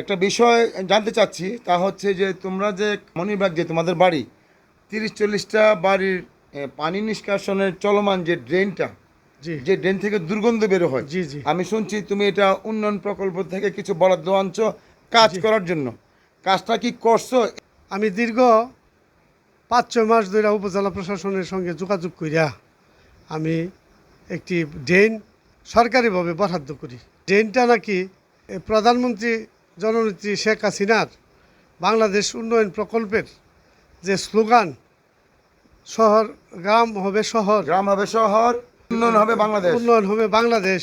একটা বিষয় জানতে চাচ্ছি তা হচ্ছে যে তোমরা যে মণিবাগ যে তোমাদের বাড়ি তিরিশ চল্লিশটা বাড়ির পানি নিষ্কাশনের চলমান যে ড্রেনটা জি। যে ড্রেন থেকে দুর্গন্ধ বের হয় জি জি। আমি শুনছি তুমি এটা উন্নয়ন প্রকল্প থেকে কিছু বরাদ্দ আনছো কাজ করার জন্য। কাজটা কি করছ? আমি দীর্ঘ পাঁচ ছয় মাস ধরে উপজেলা প্রশাসনের সঙ্গে যোগাযোগ করিয়া আমি একটি ড্রেন সরকারিভাবে বরাদ্দ করি। ড্রেনটা নাকি প্রধানমন্ত্রী জননেত্রী শেখ হাসিনার বাংলাদেশ উন্নয়ন প্রকল্পের যে স্লোগান শহর গ্রাম হবে শহর গ্রাম হবে শহর উন্নয়ন হবে বাংলাদেশ। উন্নয়ন হবে বাংলাদেশ।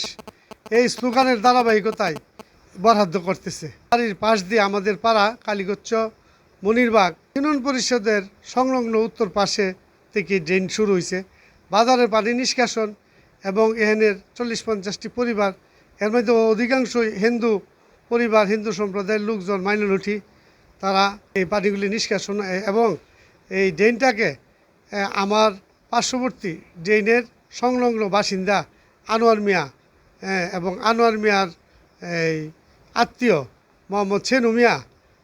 এই স্লোগানের ধারাবাহিকতায় বরাদ্দ করতেছে। বাড়ির পাশ দিয়ে আমাদের পাড়া কালীগচ্ছ মনিরবাগ ইউনিয়ন পরিষদের সংলগ্ন উত্তর পাশে থেকে ড্রেন শুরু হয়েছে বাজারের পানি নিষ্কাশন এবং এখানের চল্লিশ পঞ্চাশটি পরিবার এর মধ্যে অধিকাংশই হিন্দু পরিবার হিন্দু সম্প্রদায়ের লোকজন মাইনরিটি তারা এই পানিগুলি নিষ্কাশন এবং এই ড্রেনটাকে আমার পার্শ্ববর্তী ড্রেনের সংলগ্ন বাসিন্দা আনোয়ার মিয়া এবং আনোয়ার মিয়ার এই আত্মীয় মোহাম্মদ সেনু মিয়া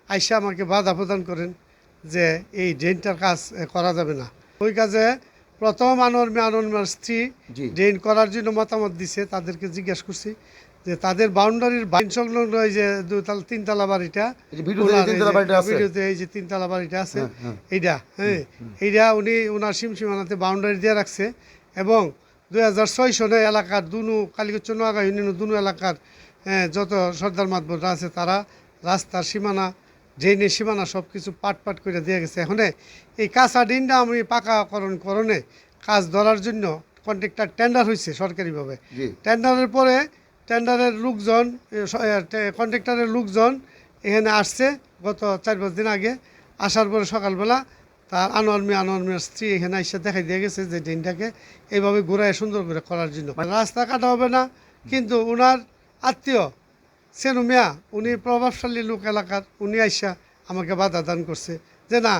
আইসা আমাকে বাধা প্রদান করেন যে এই ড্রেনটার কাজ করা যাবে না ওই কাজে প্রথম আনোয়ার মিয়া আনোয়ার মিয়ার স্ত্রী। ড্রেন করার জন্য মতামত দিছে তাদেরকে জিজ্ঞাসা করছি যে তাদের বাউন্ডারির বাইন সংলগ্ন এই যে দুতলা তিনতলা বাড়িটা ভিডিওতে এই যে বাড়িটা আছে। ভিডিওতে এই যে তিনতলা বাড়িটা আছে হ্যাঁ, হ্যাঁ। এইটা হ্যাঁ। এইটা উনি ওনার সীমসীমানাতে বাউন্ডারি দিয়ে রাখছে এবং দুই হাজার ছয় সনে এলাকার দুনু কালীগঞ্জ নোয়াগা ইউনিয়ন দুনু এলাকার হ্যাঁ, যত সর্দার মাতবররা আছে তারা রাস্তার সীমানা ড্রেনের সীমানা সব কিছু পাট পাট করে দিয়ে গেছে। এখন এই কাঁচা ডিনটা আমি পাকাকরণ করণে কাজ ধরার জন্য কন্ট্রাক্টর টেন্ডার হয়েছে সরকারিভাবে। টেন্ডারের পরে টেন্ডারের লোকজন কন্ট্রাক্টরের লোকজন এখানে আসছে গত চার পাঁচ দিন আগে। আসার পরে সকালবেলা তার আনোয়ার মিয়া, আনোয়ার মিয়ার স্ত্রী এখানে এসে দেখাই দিয়ে গেছে যে ড্রেনটাকে এইভাবে ঘুরায় সুন্দর করে করার জন্য। রাস্তা কাটা হবে না, কিন্তু ওনার আত্মীয় সেনু মিয়া, উনি প্রভাবশালী লোক এলাকার, উনি আইসা আমাকে বাধা দান করছে যে না,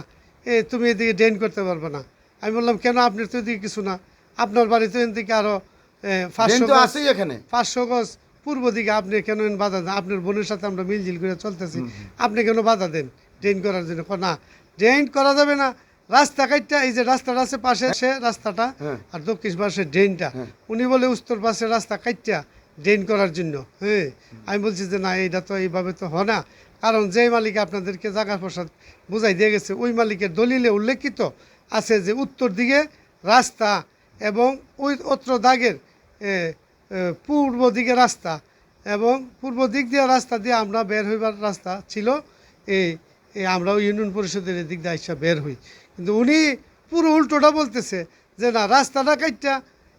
এ, তুমি এদিকে ড্রেন করতে পারবে না। আমি বললাম, কেন? আপনার তো এদিকে কিছু না। আপনার বাড়িতে এদিকে আরও ড্রেন পাঁচশো তো গজ- আছেই এখানে। পাঁচশো গজ পূর্ব দিকে আপনি কেন বাধা দেন? আপনার বোনের সাথে আমরা মিলজিল করে চলতেছি। আপনি কেন বাধা দেন? ড্রেন করার জন্য না ড্রেন করা যাবে না। রাস্তা কাটটা এই যে রাস্তাটা আছে পাশে সে রাস্তাটা হ্যাঁ। আর দক্ষিণ পাশে ড্রেনটা। উনি বলে উত্তর পাশে রাস্তা কাটটা ড্রেন করার জন্য। হ্যাঁ আমি বলছি যে না এইটা তো এইভাবে তো হয় না। কারণ যেই মালিক আপনাদেরকে জাগার প্রসাদ বুঝাই দিয়ে গেছে ওই মালিকের দলিলে উল্লেখিত আছে যে উত্তর দিকে রাস্তা এবং ওই অত্র দাগের পূর্ব দিকে রাস্তা এবং পূর্ব দিক দিয়ে রাস্তা দিয়ে আমরা বের হইবার রাস্তা ছিল এই আমরাও ইউনিয়ন পরিষদের এদিক দিয়ে আইসা বের হই। কিন্তু উনি পুরো উল্টোটা বলতেছে যে না রাস্তাটা কাইটটা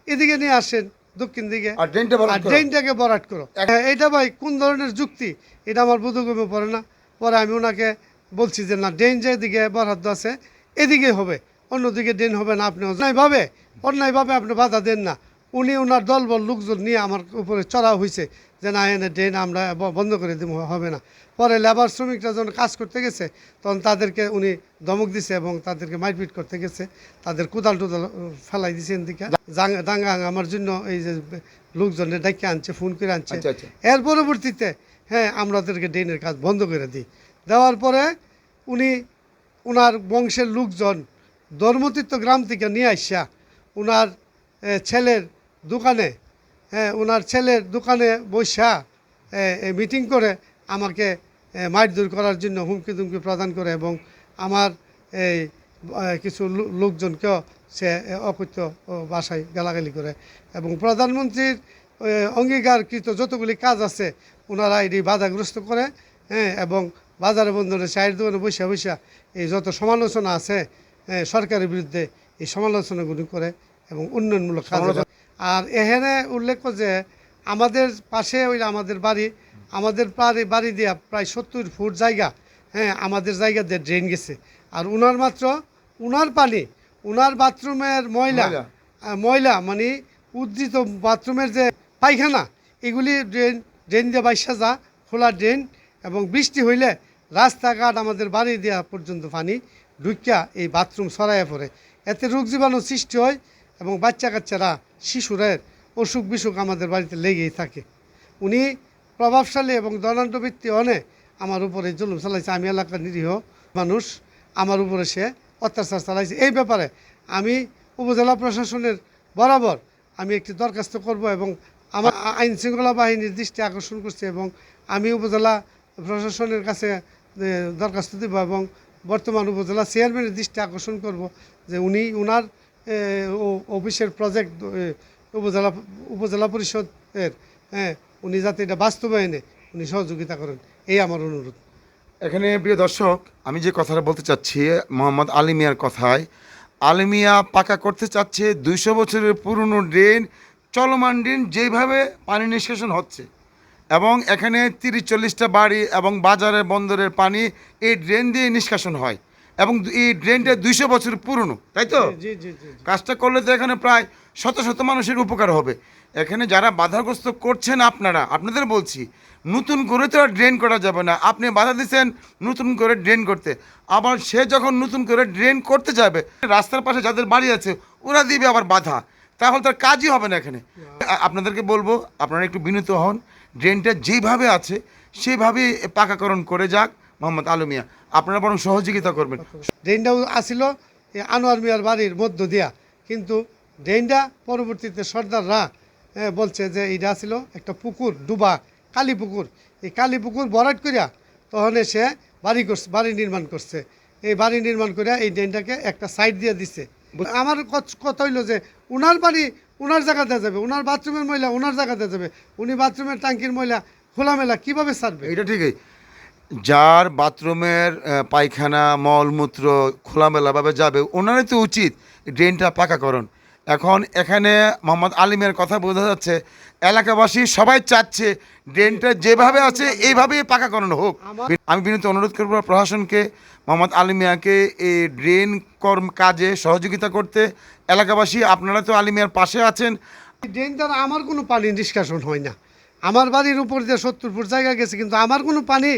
এদিকে নিয়ে আসেন দক্ষিণ দিকে। আর ড্রেনটাকে বরাট করো। হ্যাঁ, এটা ভাই কোন ধরনের যুক্তি? এটা আমার বোধগম্য পড়ে না। পরে আমি ওনাকে বলছি যে না ড্রেন যেদিকে বরাদ্দ আছে এদিকে হবে। অন্যদিকে ড্রেন হবে না আপনি অন্যায়ভাবে অন্যায়ভাবে আপনি বাধা দেন না। উনি ওনার দলবল লোকজন নিয়ে আমার উপরে চড়া হয়েছে যে না এনে ড্রেন আমরা বন্ধ করে দিব হবে না। পরে লেবার শ্রমিকরা যখন কাজ করতে গেছে তখন তাদেরকে উনি ধমক দিছে এবং তাদেরকে মারপিট করতে গেছে। তাদের কোদাল টুদাল ফেলাই দিছে এদিকে। দাঙ্গা আমার জন্য এই যে লোকজনের ডাইকে আনছে ফোন করে আনছে। আচ্ছা, আচ্ছা। এর পরবর্তীতে হ্যাঁ আমরা ওদেরকে ড্রেনের কাজ বন্ধ করে দিই। দেওয়ার পরে উনি ওনার বংশের লোকজন ধর্মতীর্থ গ্রাম থেকে নিয়ে আসা ওনার ছেলের দোকানে হ্যাঁ ওনার ছেলের দোকানে বৈশা মিটিং করে আমাকে এ, মারধর করার জন্য হুমকি দুমকি প্রদান করে এবং আমার এই কিছু লোকজনকেও সে ও, ভাষায় গালাগালি করে এবং প্রধানমন্ত্রীর অঙ্গীকারকৃত যতগুলি কাজ আছে ওনারা এটি বাধাগ্রস্ত করে হ্যাঁ এবং বাজারে বন্ধনে চায়ের দোকানে বসে বসে এই যত সমালোচনা আছে সরকারের বিরুদ্ধে এই সমালোচনাগুলি করে এবং উন্নয়নমূলক কাজ আর এখানে উল্লেখ্য যে আমাদের পাশে ওই আমাদের বাড়ি আমাদের বাড়ি বাড়ি দিয়া প্রায় সত্তর ফুট জায়গা হ্যাঁ আমাদের জায়গা দিয়ে ড্রেন গেছে আর উনার মাত্র উনার পানি উনার বাথরুমের ময়লা ময়লা। মানে উদ্ধৃত বাথরুমের যে পায়খানা এগুলি ড্রেন ড্রেন দিয়ে বাইসা যা খোলা ড্রেন এবং বৃষ্টি হইলে রাস্তাঘাট আমাদের বাড়ি দেওয়া পর্যন্ত পানি ঢুকিয়া এই বাথরুম সরাইয়া পড়ে এতে রোগ জীবাণু সৃষ্টি হয় এবং বাচ্চা কাচ্চারা শিশুরের অসুখ বিসুখ আমাদের বাড়িতে লেগেই থাকে। উনি প্রভাবশালী এবং দনান্তবৃত্তি অনে আমার উপরে জুলুম চালাইছে। আমি এলাকার নিরীহ মানুষ, আমার উপরে সে অত্যাচার চালাইছে। এই ব্যাপারে আমি উপজেলা প্রশাসনের বরাবর আমি একটি দরখাস্ত করব এবং আমার আইন শৃঙ্খলা বাহিনীর দৃষ্টি আকর্ষণ করছি এবং আমি উপজেলা প্রশাসনের কাছে দরখাস্ত দেব এবং বর্তমান উপজেলা চেয়ারম্যানের দৃষ্টি আকর্ষণ করব যে উনি, উনার অফিসের প্রজেক্ট উপজেলা উপজেলা পরিষদের হ্যাঁ উনি যাতে এটা বাস্তবায়নে উনি সহযোগিতা করেন, এই আমার অনুরোধ। এখানে প্রিয় দর্শক, আমি যে কথাটা বলতে চাচ্ছি, মোহাম্মদ আলী মিয়ার কথায়, আলী মিয়া পাকা করতে চাচ্ছে, দুইশো বছরের পুরনো ড্রেন, চলমান ড্রেন যেভাবে পানি নিষ্কাশন হচ্ছে, এবং এখানে তিরিশ চল্লিশটা বাড়ি এবং বাজারের বন্দরের পানি এই ড্রেন দিয়ে নিষ্কাশন হয়। এবং এই ড্রেনটা দুইশো বছর পুরনো তাই তো। কাজটা করলে তো এখানে প্রায় শত শত মানুষের উপকার হবে। এখানে যারা বাধাগ্রস্ত করছেন আপনারা আপনাদের বলছি নতুন করে তো আর ড্রেন করা যাবে না। আপনি বাধা দিচ্ছেন নতুন করে ড্রেন করতে। আবার সে যখন নতুন করে ড্রেন করতে যাবে রাস্তার পাশে যাদের বাড়ি আছে ওরা দিবে আবার বাধা। তাহলে তার কাজই হবে না এখানে। আপনাদেরকে বলব আপনারা একটু বিনীত হন। ড্রেনটা যেভাবে আছে সেভাবেই পাকাকরণ করে যাক। মোহাম্মদ আলমিয়া আপনারা বরং সহযোগিতা করবেন। ড্রেনটাও আসিল আনোয়ার মিয়ার বাড়ির মধ্য দিয়া। কিন্তু ড্রেনটা পরবর্তীতে সর্দাররা বলছে যে এটা ছিল একটা পুকুর ডুবা কালী পুকুর। এই কালী পুকুর ভরাট করিয়া তখন সে বাড়ি করছে বাড়ি নির্মাণ করছে। এই বাড়ি নির্মাণ করিয়া এই ড্রেনটাকে একটা সাইড দিয়ে দিছে। আমার কথা হইল যে উনার বাড়ি উনার জায়গাতে যাবে উনার বাথরুমের ময়লা উনার জায়গাতে যাবে উনি বাথরুমের ট্যাঙ্কির ময়লা খোলামেলা কীভাবে ছাড়বে এটা ঠিকই। যার বাথরুমের পায়খানা, মলমূত্র খোলামেলাভাবে যাবে, ওনারই তো উচিত ড্রেনটা পাকাকরণ। এখন এখানে মোহাম্মদ আলিমের কথা বোঝা যাচ্ছে, এলাকাবাসী সবাই চাচ্ছে ড্রেনটা যেভাবে আছে এইভাবেই পাকাকরণ হোক। আমি বিনীত অনুরোধ করব প্রশাসনকে, মোহাম্মদ আলিমিয়াকে এই ড্রেন কর্ম কাজে সহযোগিতা করতে। এলাকাবাসী, আপনারা তো আলিমিয়ার পাশে আছেন। ড্রেন দ্বারা আমার কোনো পানি নিষ্কাশন হয় না। আমার বাড়ির উপর দিয়ে সত্তর ফুট জায়গা গেছে, কিন্তু আমার কোনো পানি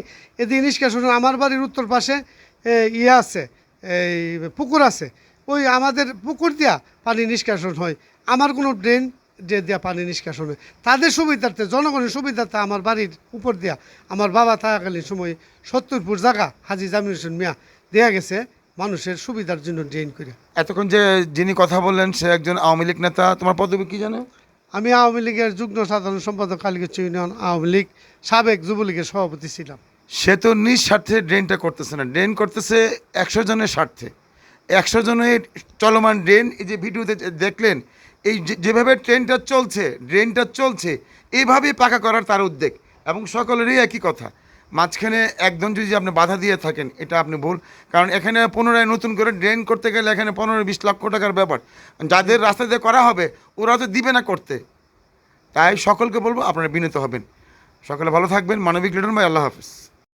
এদিকে নিষ্কাশন আমার বাড়ির উত্তর পাশে ইয়ে আছে, এই পুকুর আছে। ওই আমাদের পুকুর দিয়া পানি নিষ্কাশন হয়। আমার কোনো ড্রেন যে দেওয়া পানি নিষ্কাশন হয়। তাদের সুবিধার্থে, জনগণের সুবিধার্থে আমার বাড়ির উপর দিয়া আমার বাবা থাকাকালীন সময় সত্তর ফুট জায়গা হাজি জামির হোসেন মিয়া দেয়া গেছে মানুষের সুবিধার জন্য ড্রেন করে এতক্ষণ যে যিনি কথা বললেন, সে একজন আওয়ামী লীগ নেতা। তোমার পদবী কি জানো? আমি আওয়ামী লীগের যুগ্ম সাধারণ সম্পাদক কালীগঞ্জ ইউনিয়ন আওয়ামী লীগ সাবেক যুবলীগের সভাপতি ছিলাম। সে তো নিজ স্বার্থে ড্রেনটা করতেছে না। ড্রেন করতেছে একশো জনের স্বার্থে। একশো জনের চলমান ড্রেন, এই যে ভিডিওতে দেখলেন, এই যেভাবে ট্রেনটা চলছে, ড্রেনটা চলছে এইভাবেই পাকা করার তার উদ্যোগ। এবং সকলেরই একই কথা। মাঝখানে একজন যদি আপনি বাধা দিয়ে থাকেন, এটা আপনি ভুল। কারণ এখানে পুনরায় নতুন করে ড্রেন করতে গেলে এখানে পনেরো বিশ লক্ষ টাকার ব্যাপার। যাদের রাস্তা দিয়ে করা হবে ওরা তো দিবে না করতে। তাই সকলকে বলব, আপনারা বিনীত হবেন। সকলে ভালো থাকবেন। মানবিক লিডন ভাই, আল্লাহ হাফিজ।